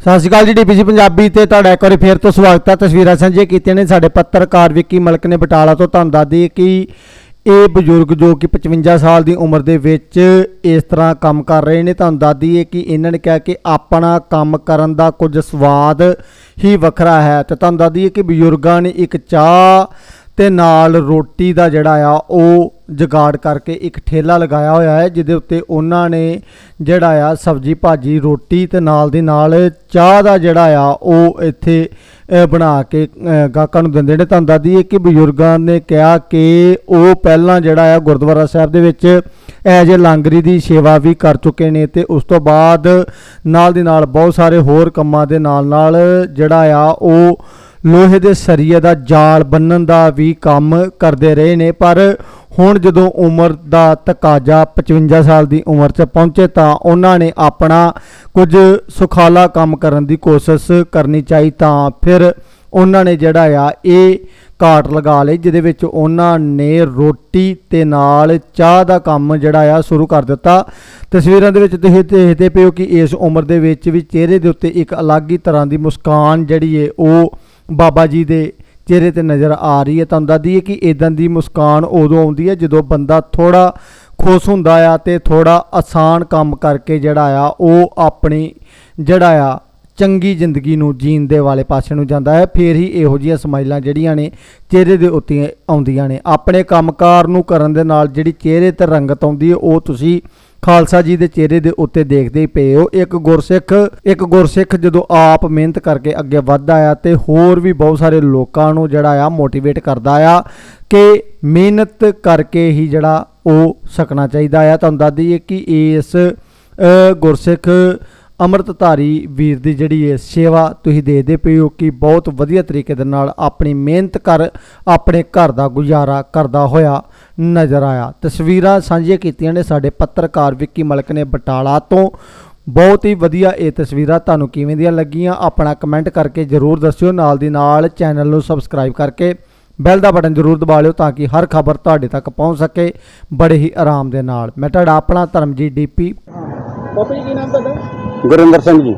ਸਤਿ ਸ਼੍ਰੀ ਅਕਾਲ ਜੀ ਡੀਪੀਸੀ ਪੰਜਾਬੀ ਤੇ ਤੁਹਾਡਾ ਇੱਕ ਵਾਰੀ ਫੇਰ ਤੋਂ ਸਵਾਗਤ ਹੈ। ਤਸਵੀਰਾਂ ਸਾਂਝੀਆਂ ਕੀਤੀਆਂ ਨੇ ਸਾਡੇ ਪੱਤਰਕਾਰ ਵਿੱਕੀ ਮਲਕ ਨੇ ਬਟਾਲਾ ਤੋਂ। ਤੁਹਾਨੂੰ ਦੱਸ ਦਈਏ ਕਿ ਇਹ ਬਜ਼ੁਰਗ ਜੋ ਕਿ 55 ਸਾਲ ਦੀ ਉਮਰ ਦੇ ਵਿੱਚ ਇਸ ਤਰ੍ਹਾਂ ਕੰਮ ਕਰ ਰਹੇ ਨੇ, ਤੁਹਾਨੂੰ ਦੱਸ ਦਈਏ ਕਿ ਇਹਨਾਂ ਨੇ ਕਿਹਾ ਕਿ ਆਪਣਾ ਕੰਮ ਕਰਨ ਦਾ ਕੁਝ ਸਵਾਦ ਹੀ ਵੱਖਰਾ ਹੈ। ਤੇ ਤੁਹਾਨੂੰ ਦੱਸ ਦਈਏ ਕਿ ਬਜ਼ੁਰਗਾਂ ਨੇ ਇੱਕ ਚਾਹ ਤੇ ਨਾਲ ਰੋਟੀ ਦਾ ਜਿਹੜਾ ਆ, ਉਹ ਜਗਾੜ ਕਰਕੇ ਇੱਕ ਠੇਲਾ ਲਗਾਇਆ ਹੋਇਆ ਹੈ, ਜਿਹਦੇ ਉੱਤੇ ਉਹਨਾਂ ਨੇ ਜਿਹੜਾ ਆ, ਸਬਜੀ ਭਾਜੀ, ਰੋਟੀ ਤੇ ਨਾਲ ਦੀ ਨਾਲ ਚਾਹ ਦਾ ਜਿਹੜਾ ਆ, ਉਹ ਇੱਥੇ ਬਣਾ ਕੇ ਗਾਹਕਾਂ ਨੂੰ ਦਿੰਦੇ ਨੇ। ਤੁਹਾਨੂੰ ਦੱਸਦੀ ਹੈ ਕਿ ਬਜ਼ੁਰਗਾਂ ਨੇ ਕਿਹਾ ਕਿ ਉਹ ਪਹਿਲਾਂ ਜਿਹੜਾ ਆ, ਗੁਰਦੁਆਰਾ ਸਾਹਿਬ ਦੇ ਵਿੱਚ ਐਜ ਲਾਂਗਰੀ ਦੀ ਸੇਵਾ ਵੀ ਕਰ ਚੁੱਕੇ ਨੇ ਤੇ ਉਸ ਤੋਂ ਬਾਅਦ ਨਾਲ ਦੀ ਨਾਲ ਬਹੁਤ ਸਾਰੇ ਹੋਰ ਕੰਮਾਂ ਦੇ ਨਾਲ ਨਾਲ ਜਿਹੜਾ ਆ, ਉਹ ਲੋਹੇ ਦੇ ਸਰੀਏ ਦਾ ਜਾਲ ਬੰਨਣ ਦਾ ਵੀ ਕੰਮ ਕਰਦੇ ਰਹੇ ਨੇ, ਪਰ ਹੁਣ ਜਦੋਂ ਉਮਰ ਦਾ ਤਕਾਜ਼ਾ 55 ਸਾਲ ਦੀ ਉਮਰ 'ਚ ਪਹੁੰਚੇ ਤਾਂ ਉਹਨਾਂ ਨੇ ਆਪਣਾ ਕੁਝ ਸੁਖਾਲਾ ਕੰਮ ਕਰਨ ਦੀ ਕੋਸ਼ਿਸ਼ ਕਰਨੀ ਚਾਹੀ ਤਾਂ ਫਿਰ ਉਹਨਾਂ ਨੇ ਜਿਹੜਾ ਆ ਇਹ ਕਾਟ ਲਗਾ ਲਈ, ਜਿਹਦੇ ਵਿੱਚ ਉਹਨਾਂ ਨੇ ਰੋਟੀ ਤੇ ਨਾਲ ਚਾਹ ਦਾ ਕੰਮ ਜਿਹੜਾ ਆ ਸ਼ੁਰੂ ਕਰ ਦਿੱਤਾ। ਤਸਵੀਰਾਂ ਦੇ ਵਿੱਚ ਤੁਸੀਂ ਦੇਖਦੇ ਪਏ ਹੋ ਕਿ ਇਸ ਉਮਰ ਦੇ ਵਿੱਚ ਵੀ ਚਿਹਰੇ ਦੇ ਉੱਤੇ ਇੱਕ ਅਲੱਗ ਹੀ ਤਰ੍ਹਾਂ ਦੀ ਮੁਸਕਾਨ ਜਿਹੜੀ ਏ, ਉਹ ਬਾਬਾ ਜੀ ਦੇ ਚਿਹਰੇ ਤੇ ਨਜ਼ਰ ਆ ਰਹੀ ਹੈ। ਤੁਹਾਨੂੰ ਦੱਸਦੀ ਹੈ ਕਿ ਇਦਾਂ ਦੀ ਮੁਸਕਾਨ ਉਦੋਂ ਆਉਂਦੀ ਹੈ ਜਦੋਂ ਬੰਦਾ ਥੋੜਾ ਖੁਸ਼ ਹੁੰਦਾ ਆ ਤੇ ਥੋੜਾ ਆਸਾਨ ਕੰਮ ਕਰਕੇ ਜਿਹੜਾ ਆ, ਉਹ ਆਪਣੀ ਜਿਹੜਾ ਆ, ਚੰਗੀ ਜ਼ਿੰਦਗੀ ਨੂੰ ਜੀਣ ਦੇ ਵਾਲੇ ਪਾਸੇ ਨੂੰ ਜਾਂਦਾ ਹੈ। ਫੇਰ ਹੀ ਇਹੋ ਜਿਹੀਆਂ ਸਮਾਈਲਾਂ ਜਿਹੜੀਆਂ ਨੇ ਚਿਹਰੇ ਦੇ ਉੱਤੇ ਆਉਂਦੀਆਂ ਨੇ। ਆਪਣੇ ਕੰਮਕਾਰ ਨੂੰ ਕਰਨ ਦੇ ਨਾਲ ਜਿਹੜੀ ਚਿਹਰੇ ਤੇ ਰੰਗਤ ਆਉਂਦੀ ਹੈ, ਉਹ ਤੁਸੀਂ ਖਾਲਸਾ ਜੀ ਦੇ ਚਿਹਰੇ ਦੇ ਉੱਤੇ ਦੇਖਦੇ ਹੀ ਪਏ ਹੋ। ਇੱਕ ਗੁਰਸਿੱਖ ਇੱਕ ਗੁਰਸਿੱਖ ਜਦੋਂ ਆਪ ਮਿਹਨਤ ਕਰਕੇ ਅੱਗੇ ਵੱਧਦਾ ਆ ਤੇ ਹੋਰ ਵੀ ਬਹੁਤ ਸਾਰੇ ਲੋਕਾਂ ਨੂੰ ਜਿਹੜਾ ਆ ਮੋਟੀਵੇਟ ਕਰਦਾ ਆ ਕਿ ਮਿਹਨਤ ਕਰਕੇ ਹੀ ਜਿਹੜਾ ਉਹ ਸਕਣਾ ਚਾਹੀਦਾ ਆ। ਤੁਹਾਨੂੰ ਦੱਸ ਦਈਏ ਕਿ ਇਸ ਗੁਰਸਿੱਖ ਅੰਮ੍ਰਿਤਧਾਰੀ ਵੀਰ ਦੀ ਜਿਹੜੀ ਇਹ ਸੇਵਾ ਤੁਸੀਂ ਦੇਖਦੇ ਪਏ ਹੋ ਕਿ ਬਹੁਤ ਵਧੀਆ ਤਰੀਕੇ ਦੇ ਨਾਲ ਆਪਣੀ ਮਿਹਨਤ ਕਰ ਆਪਣੇ ਘਰ ਦਾ ਗੁਜ਼ਾਰਾ ਕਰਦਾ ਹੋਇਆ ਨਜ਼ਰ ਆਇਆ। ਤਸਵੀਰਾਂ ਸਾਂਝੀਆਂ ਕੀਤੀਆਂ ਨੇ ਸਾਡੇ ਪੱਤਰਕਾਰ ਵਿੱਕੀ ਮਲਕ ਨੇ ਬਟਾਲਾ ਤੋਂ। ਬਹੁਤ ਹੀ ਵਧੀਆ ਇਹ ਤਸਵੀਰਾਂ ਤੁਹਾਨੂੰ ਕਿਵੇਂ ਦੀਆਂ ਲੱਗੀਆਂ? ਆਪਣਾ ਕਮੈਂਟ ਕਰਕੇ ਜਰੂਰ ਦੱਸਿਓ। ਨਾਲ ਦੀ ਨਾਲ ਚੈਨਲ ਨੂੰ ਸਬਸਕ੍ਰਾਈਬ ਕਰਕੇ ਬੈਲ ਦਾ ਬਟਨ ਜ਼ਰੂਰ ਦਬਾ ਲਿਓ ਤਾਂ ਕਿ ਹਰ ਖਬਰ ਤੁਹਾਡੇ ਤੱਕ ਪਹੁੰਚ ਸਕੇ ਬੜੇ ਹੀ ਆਰਾਮ ਦੇ ਨਾਲ। ਮੈਂ ਤੁਹਾਡਾ ਆਪਣਾ ਧਰਮਜੀਤ ਡੀਪੀ ਬਾਪੂ ਜੀ, ਕੀ ਨਾਮ ਤੁਹਾਡਾ? ਗੁਰਿੰਦਰ ਸਿੰਘ ਜੀ।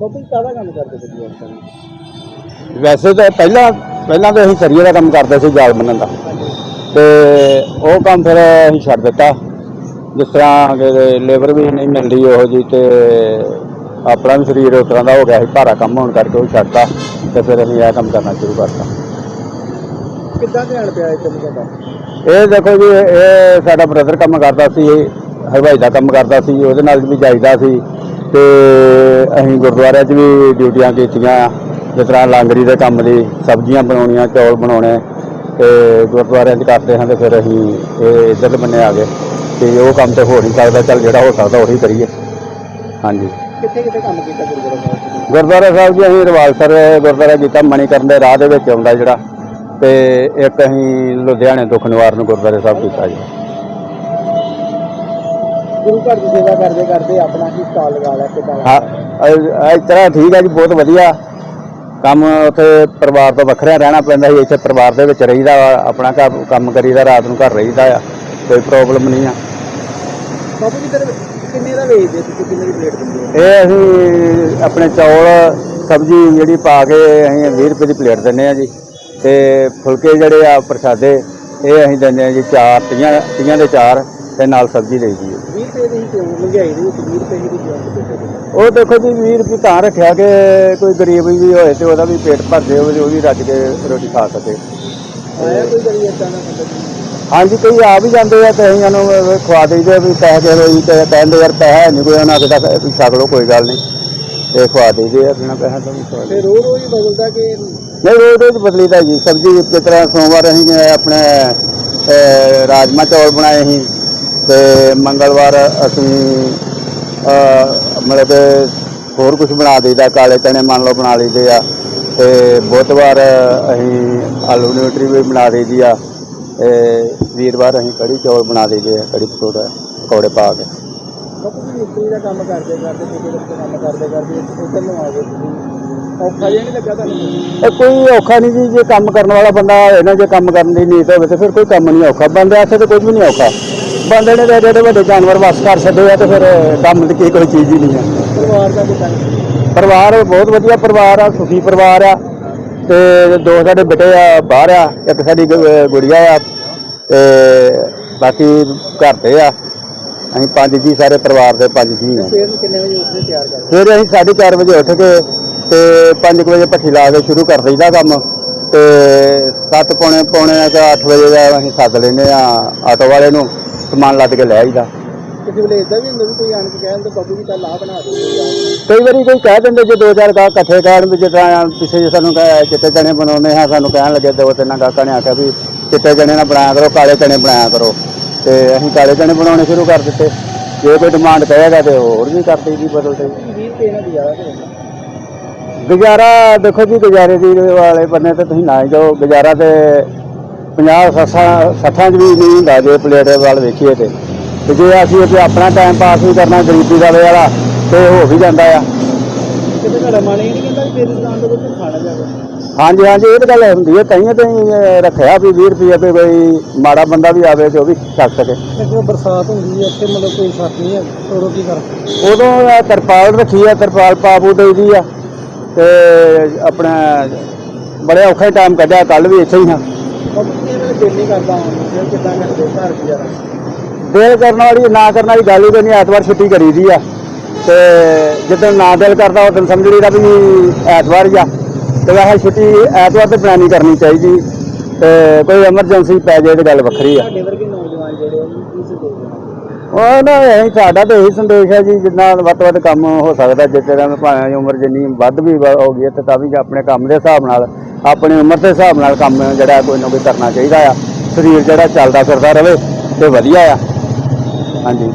ਬਾਪੂ ਕਾਹਦਾ ਕੰਮ ਕਰਦੇ ਸੀ ਜੀ ਵੈਸੇ ਤਾਂ ਪਹਿਲਾਂ ਪਹਿਲਾਂ ਤਾਂ ਅਸੀਂ ਸਰੀਏ ਦਾ ਕੰਮ ਕਰਦੇ ਸੀ ਜਾਲ ਬੰਨਣ ਦਾ। ਤੇ ਉਹ ਕੰਮ ਫਿਰ ਅਸੀਂ ਛੱਡ ਦਿੱਤਾ। ਜਿਸ ਤਰ੍ਹਾਂ ਕਿ ਲੇਬਰ ਵੀ ਨਹੀਂ ਮਿਲਦੀ ਉਹੋ ਜੀ ਤੇ ਆਪਣਾ ਵੀ ਸਰੀਰ ਉਸ ਤਰ੍ਹਾਂ ਦਾ ਹੋ ਗਿਆ ਸੀ। ਭਾਰਾ ਕੰਮ ਹੋਣ ਕਰਕੇ ਉਹ ਛੱਡਤਾ ਤੇ ਫਿਰ ਅਸੀਂ ਇਹ ਕੰਮ ਕਰਨਾ ਸ਼ੁਰੂ ਕਰਤਾ। ਕਿੱਦਾਂ ਧਿਆਨ ਪਿਆ ਇਹ ਕੰਮ ਇਹ ਦੇਖੋ ਜੀ ਇਹ ਸਾਡਾ ਬ੍ਰਦਰ ਕੰਮ ਕਰਦਾ ਸੀ। ਹਲਵਾਈ ਦਾ ਕੰਮ ਕਰਦਾ ਸੀ ਉਹਦੇ ਨਾਲ ਵੀ ਜਾਈਦਾ ਸੀ ਤੇ ਅਸੀਂ ਗੁਰਦੁਆਰਿਆਂ 'ਚ ਵੀ ਡਿਊਟੀਆਂ ਕੀਤੀਆਂ ਜਿਸ ਤਰ੍ਹਾਂ ਲਾਂਗਰੀ ਦੇ ਕੰਮ ਦੀ ਸਬਜ਼ੀਆਂ ਬਣਾਉਣੀਆਂ ਚੌਲ ਬਣਾਉਣੇ ਤੇ ਗੁਰਦੁਆਰਿਆਂ 'ਚ ਕਰਦੇ ਹਾਂ ਤੇ ਫਿਰ ਅਸੀਂ ਇਹ ਇੱਧਰ ਬੰਨੇ ਆ ਗਏ ਤੇ ਉਹ ਕੰਮ ਤੇ ਹੋ ਨਹੀਂ ਸਕਦਾ ਚੱਲ ਜਿਹੜਾ ਹੋ ਸਕਦਾ ਉਹੀ ਕਰੀਏ। ਹਾਂਜੀ। ਕਿੱਥੇ ਕਿੱਥੇ ਕੰਮ ਕੀਤਾ ਗੁਰਦੁਆਰਾ ਸਾਹਿਬ 'ਚ? ਗੁਰਦੁਆਰਾ ਸਾਹਿਬ ਜੀ ਅਸੀਂ ਰਵਾਲਸਰ ਗੁਰਦੁਆਰਾ ਕੀਤਾ ਮਣੀਕਰਨ ਦੇ ਰਾਹ ਦੇ ਵਿੱਚ ਆਉਂਦਾ ਜਿਹੜਾ ਤੇ ਇੱਕ ਅਸੀਂ ਲੁਧਿਆਣੇ ਦੁੱਖ ਨਿਵਾਰਨ ਗੁਰਦੁਆਰੇ ਸਾਹਿਬ ਕੀਤਾ ਜੀ। ਗੁਰੂ ਘਰ ਦੀ ਸੇਵਾ ਕਰਦੇ ਕਰਦੇ ਆਪਣਾ ਹੀ ਸਟਾਲ ਲਗਾ ਲਿਆ ਕਿੱਦਾਂ ਹਾਂ ਇਸ ਤਰ੍ਹਾਂ ਠੀਕ ਹੈ ਜੀ ਬਹੁਤ ਵਧੀਆ। ਕੰਮ ਉੱਥੇ ਪਰਿਵਾਰ ਤੋਂ ਵੱਖਰਾ ਰਹਿਣਾ ਪੈਂਦਾ ਸੀ ਇੱਥੇ ਪਰਿਵਾਰ ਦੇ ਵਿੱਚ ਰਹੀਦਾ ਵਾ, ਆਪਣਾ ਘਰ ਕੰਮ ਕਰੀਦਾ ਰਾਤ ਨੂੰ ਘਰ ਰਹੀਦਾ ਆ ਕੋਈ ਪ੍ਰੋਬਲਮ ਨਹੀਂ ਆ। ਬਾਪੂ ਜੀ ਫਿਰ ਕਿੰਨੇ ਦਾ ਵੇਚਦੇ ਤੁਸੀਂ ਕਿੰਨੇ ਦੀ ਪਲੇਟ ਦਿੰਦੇ ਹੋ? ਇਹ ਅਸੀਂ ਆਪਣੇ ਚੌਲ ਸਬਜ਼ੀ ਜਿਹੜੀ ਪਾ ਕੇ ਅਸੀਂ 20 ਰੁਪਏ ਦੀ ਪਲੇਟ ਦਿੰਦੇ ਆ ਜੀ। ਤੇ ਫੁਲਕੇ ਜਿਹੜੇ ਆ ਪ੍ਰਸ਼ਾਦੇ ਇਹ ਅਸੀਂ ਦਿੰਦੇ ਆ ਜੀ ਚਾਰ ਤੀਆਂ ਤੀਆਂ ਦੇ ਚਾਰ ਤੇ ਨਾਲ ਸਬਜ਼ੀ ਲਈ ਦੀ 20 ਰੁਪਏ ਦੀ ਹੀ ਕਿਉਂ ਮਹਿੰਗਾਈ ਦੇ ਵਿੱਚ 20 ਰੁਪਏ ਦੀ ਕਿਉਂ ਦਿੱਤੇ ਉਹ ਦੇਖੋ ਜੀ 20 ਰੁਪਏ ਤਾਂ ਰੱਖਿਆ ਕਿ ਕੋਈ ਗਰੀਬ ਵੀ ਹੋਏ ਤੇ ਉਹਦਾ ਵੀ ਪੇਟ ਭਰ ਜੇ ਉਹ ਵੀ ਰੱਜ ਕੇ ਰੋਟੀ ਖਾ ਸਕੇ। ਆਇਆ ਕੋਈ ਦਾ? ਹਾਂਜੀ ਕਈ ਆ ਵੀ ਜਾਂਦੇ ਆ ਤੇ ਅਸੀਂ ਉਹਨੂੰ ਖਵਾ ਦੇਈਦੇ ਵੀ ਪੈਸੇ ਦੇ ਜੀ ਤੇ ਕਹਿੰਦੇ ਯਾਰ ਪੈਸਾ ਨਹੀਂ ਕੋਈ ਉਹਨਾਂ ਕਿਦਾ ਛਕ ਲਓ ਕੋਈ ਗੱਲ ਨਹੀਂ। ਤੇ ਖਵਾ ਦੇਈਦੇ ਆ ਬਿਨਾਂ ਪੈਸਾ ਤੋਂ ਵੀ ਖਵਾ ਤੇ ਰੋਜ਼ ਰੋਜ਼ ਹੀ ਬਦਲਦਾ ਕਿ ਨਹੀਂ ਰੋਜ਼ ਰੋਜ਼ ਬਦਲੀਦਾ ਜੀ ਸਬਜ਼ੀ ਜਿਸ ਤਰ੍ਹਾਂ ਸੋਮਵਾਰ ਅਸੀਂ ਆਪਣੇ ਰਾਜਮਾ ਚੌਲ ਬਣਾਏ ਸੀ ਤੇ ਮੰਗਲਵਾਰ ਅਸੀਂ ਮਤਲਬ ਹੋਰ ਕੁਝ ਬਣਾ ਦੇਈਦਾ ਕਾਲੇ ਚਨੇ ਮੰਨ ਲਓ ਬਣਾ ਲਈਦੇ ਆ ਤੇ ਬੁੱਧਵਾਰ ਅਸੀਂ ਆਲੂ ਨਿਊਟਰੀ ਵੀ ਬਣਾ ਦੇਈਦੀ ਆ ਤੇ ਵੀਰਵਾਰ ਅਸੀਂ ਕੜੀ ਚੌਲ ਬਣਾ ਦੇਈਦੇ ਆ ਕੜੀ ਪਕੌੜਾ ਪਕੌੜੇ ਪਾ ਕੇ। ਬਾਪੂ ਜੀ ਮਿਸਤਰੀ ਦਾ ਕੰਮ ਕਰਦੇ ਕਰਦੇ ਠੇਕੇ ਦਾ ਕੰਮ ਕਰਦੇ ਕਰਦੇ ਇੱਧਰ ਨੂੰ ਆ ਗਏ ਤੁਸੀਂ। ਔਖਾ ਜਿਹਾ ਨਹੀਂ ਲੱਗਾ ਤੁਹਾਨੂੰ? ਇਹ ਕੋਈ ਔਖਾ ਨਹੀਂ ਜੀ ਜੇ ਕੰਮ ਕਰਨ ਵਾਲਾ ਬੰਦਾ ਹੋਵੇ ਨਾ ਜੇ ਕੰਮ ਕਰਨ ਦੀ ਨੀਤ ਹੋਵੇ ਤੇ ਫਿਰ ਕੋਈ ਕੰਮ ਨਹੀਂ ਔਖਾ। ਬੰਦੇ ਵਾਸਤੇ ਤਾਂ ਕੁਝ ਵੀ ਨਹੀਂ ਔਖਾ। ਬੰਦੇ ਨੇ ਤਾਂ ਏਡੇ ਵੱਡੇ ਜਾਨਵਰ ਵਸ ਕਰ ਛੱਡੇ ਆ ਤੇ ਫਿਰ ਕੰਮ ਦੀ ਕੀ ਕੋਈ ਚੀਜ਼ ਹੀ ਨਹੀਂ ਆ। ਪਰਿਵਾਰ ਦਾ ਕਿਦਾਂ ਪਰਿਵਾਰ ਬਹੁਤ ਵਧੀਆ ਪਰਿਵਾਰ ਆ ਸੁਖੀ ਪਰਿਵਾਰ ਆ ਤੇ ਦੋ ਸਾਡੇ ਬੇਟੇ ਆ ਬਾਹਰ ਆ ਇੱਕ ਸਾਡੀ ਗੁ- ਗੁੜੀਆ ਆ ਤੇ ਬਾਕੀ ਘਰ ਤੇ ਆ। ਅਸੀਂ ਪੰਜ ਜੀ ਸਾਰੇ ਪਰਿਵਾਰ ਦੇ ਪੰਜ ਜੀ ਆ। ਸਵੇਰ ਨੂੰ ਕਿੰਨੇ ਵਜੇ ਉੱਠਦੇ ਤਿਆਰ ਕਰਦੇ? ਫਿਰ ਅਸੀਂ 4:30 ਵਜੇ ਉੱਠ ਕੇ ਤੇ 5 ਵਜੇ ਭੱਠੀ ਲਾ ਕੇ ਸ਼ੁਰੂ ਕਰ ਦਈਦਾ ਕੰਮ ਤੇ 7 ਪੌਣੇ ਪੌਣੇ ਜਾਂ 8 ਵਜੇ ਦਾ ਅਸੀਂ ਸੱਦ ਲੈਨੇ ਆ ਆਟੋ ਵਾਲੇ ਨੂੰ। ਸਮਾਨ ਲੱਦ ਕੇ ਲੈ ਆਈਦਾ। ਕਿਸੇ ਵੇਲੇ ਇਦਾਂ ਵੀ ਹੁੰਦਾ ਵੀ ਕੋਈ ਆਣ ਕੇ ਕਹਿਣ ਤੇ ਬਾਬੂ ਜੀ ਕੱਲ ਆ ਬਣਾ ਦਿਓ। ਕਈ ਵਾਰੀ ਕੋਈ ਕਹਿ ਦਿੰਦੇ ਜੇ ਦੋ ਚਾਰ ਗਾਹ ਇਕੱਠੇ ਕਹਿਣ ਵੀ ਤਰ੍ਹਾਂ ਪਿੱਛੇ ਜੇ ਸਾਨੂੰ ਕਹੇ ਚਿੱਟੇ ਚਣੇ ਬਣਾਉਣੇ ਆ ਸਾਨੂੰ ਕਹਿਣ ਲੱਗੇ ਦੋ ਤਿੰਨ ਗਾਹਕਾਂ ਨੇ ਆਖਿਆ ਵੀ ਚਿੱਟੇ ਚਣੇ ਨਾ ਬਣਾਇਆ ਕਰੋ ਕਾਲੇ ਚਣੇ ਬਣਾਇਆ ਕਰੋ। ਤੇ ਅਸੀਂ ਕਾਲੇ ਚਣੇ ਬਣਾਉਣੇ ਸ਼ੁਰੂ ਕਰ ਦਿੱਤੇ। ਜੇ ਕੋਈ ਡਿਮਾਂਡ ਕਹੇਗਾ ਤੇ ਹੋਰ ਵੀ ਕਰ ਦਈਦੀ ਬਦਲ ਦੇ 20 ਰੁਪਏ ਨਾਲ ਗੁਜ਼ਾਰਾ ਦੇਖੋ ਜੀ ਗੁਜ਼ਾਰੇ ਦੀ ਵਾਲੇ ਬੰਨੇ ਤੇ ਤੁਸੀਂ ਨਾ ਜਾਓ। ਗੁਜ਼ਾਰਾ ਤੇ 50 ਸੱਸਾਂ ਸੱਠਾਂ 'ਚ ਵੀ ਨਹੀਂ ਹੁੰਦਾ ਜੇ ਪਲੇਟ ਵੱਲ ਵੇਖੀਏ ਤੇ। ਤੇ ਜੇ ਅਸੀਂ ਇੱਥੇ ਆਪਣਾ ਟਾਈਮ ਪਾਸ ਵੀ ਕਰਨਾ ਗਰੀਬੀ ਦਾ ਵਾਲਾ ਤੇ ਹੋ ਵੀ ਜਾਂਦਾ ਆ। ਕਿਤੇ ਤੁਹਾਡਾ ਮਨ ਇਹ ਨਹੀਂ ਕਹਿੰਦਾ ਵੀ ਮੇਰੀ ਦੁਕਾਨ ਤੋਂ ਕੁਝ ਖਾਣਾ ਜਾਵੇ। ਹਾਂਜੀ ਹਾਂਜੀ ਇਹ ਤਾਂ ਗੱਲ ਹੁੰਦੀ ਹੈ ਕਈਆਂ ਤੇ ਰੱਖਿਆ ਵੀ 20 ਰੁਪਏ ਤੇ ਕੋਈ ਮਾੜਾ ਬੰਦਾ ਵੀ ਆਵੇ ਤੇ ਉਹ ਵੀ ਛੱਕ ਸਕੇ। ਜਦੋਂ ਬਰਸਾਤ ਹੁੰਦੀ ਹੈ ਇੱਥੇ ਮਤਲਬ ਕੋਈ ਛੱਤ ਨਹੀਂ ਹੈ ਉਦੋਂ ਕੀ ਕਰ ਉਦੋਂ ਇਹ ਤਰਪਾਲ ਰੱਖੀ ਆ ਤਰਪਾਲ ਪਾਪੂ ਦੇਈਦੀ ਆ। ਤੇ ਆਪਣਾ ਬੜੇ ਔਖੇ ਟਾਈਮ ਕੱਢਿਆ ਕੱਲ ਵੀ ਇੱਥੇ ਹੀ ਹਾਂ ਬਾਬੂ ਜੀ ਇਹਨਾਂ ਦਿਲ ਨਹੀਂ ਕਰਦਾ ਆਉਣ ਨੂੰ ਫਿਰ ਕਿੱਦਾਂ ਕਰਦੇ ਘਰ ਗੁਜ਼ਾਰਾ ਦਿਲ ਕਰਨ ਵਾਲੀ ਨਾ ਕਰਨ ਵਾਲੀ ਗੱਲ ਹੀ ਕੋਈ ਨਹੀਂ ਐਤਵਾਰ ਛੁੱਟੀ ਕਰੀਦੀ ਆ। ਤੇ ਜਦੋਂ ਨਾ ਦਿਲ ਕਰਦਾ ਉਦੋਂ ਸਮਝ ਲਈਦਾ ਵੀ ਐਤਵਾਰ ਹੀ ਆ। ਤੇ ਵੈਸੇ ਛੁੱਟੀ ਐਤਵਾਰ ਤੇ ਪਲਾਨਿੰਗ ਕਰਨੀ ਚਾਹੀਦੀ। ਤੇ ਕੋਈ ਐਮਰਜੈਂਸੀ ਪੈ ਜਾਏ ਤੇ ਗੱਲ ਵੱਖਰੀ ਆ। ਸਾਡੇ ਵਰਗੇ ਨੌਜਵਾਨ ਜਿਹੜੇ ਉਹਨਾਂ ਨੂੰ ਕੀ ਸੰਦੇਸ਼ ਦੇਣਾ? ਉਹ ਨਾ ਇਹ ਸਾਡਾ ਤਾਂ ਇਹੀ ਸੰਦੇਸ਼ ਹੈ ਜੀ ਜਿੰਨਾ ਵੱਧ ਵੱਧ ਕੰਮ ਹੋ ਸਕਦਾ ਜਿਸ ਤਰ੍ਹਾਂ ਭਾਵੇਂ ਉਮਰ ਜਿੰਨੀ ਵੱਧ ਵੀ ਹੋ ਗਈ ਤੇ ਤਾਂ ਵੀ ਆਪਣੇ ਕੰਮ ਦੇ ਹਿਸਾਬ ਨਾਲ ਆਪਣੀ ਉਮਰ ਦੇ ਹਿਸਾਬ ਨਾਲ ਕੰਮ ਜਿਹੜਾ ਕੋਈ ਨਾ ਕੋਈ ਕਰਨਾ ਚਾਹੀਦਾ ਆ। ਸਰੀਰ ਜਿਹੜਾ ਚੱਲਦਾ ਫਿਰਦਾ ਰਵੇ ਤੇ ਵਧੀਆ ਆ। ਹਾਂਜੀ।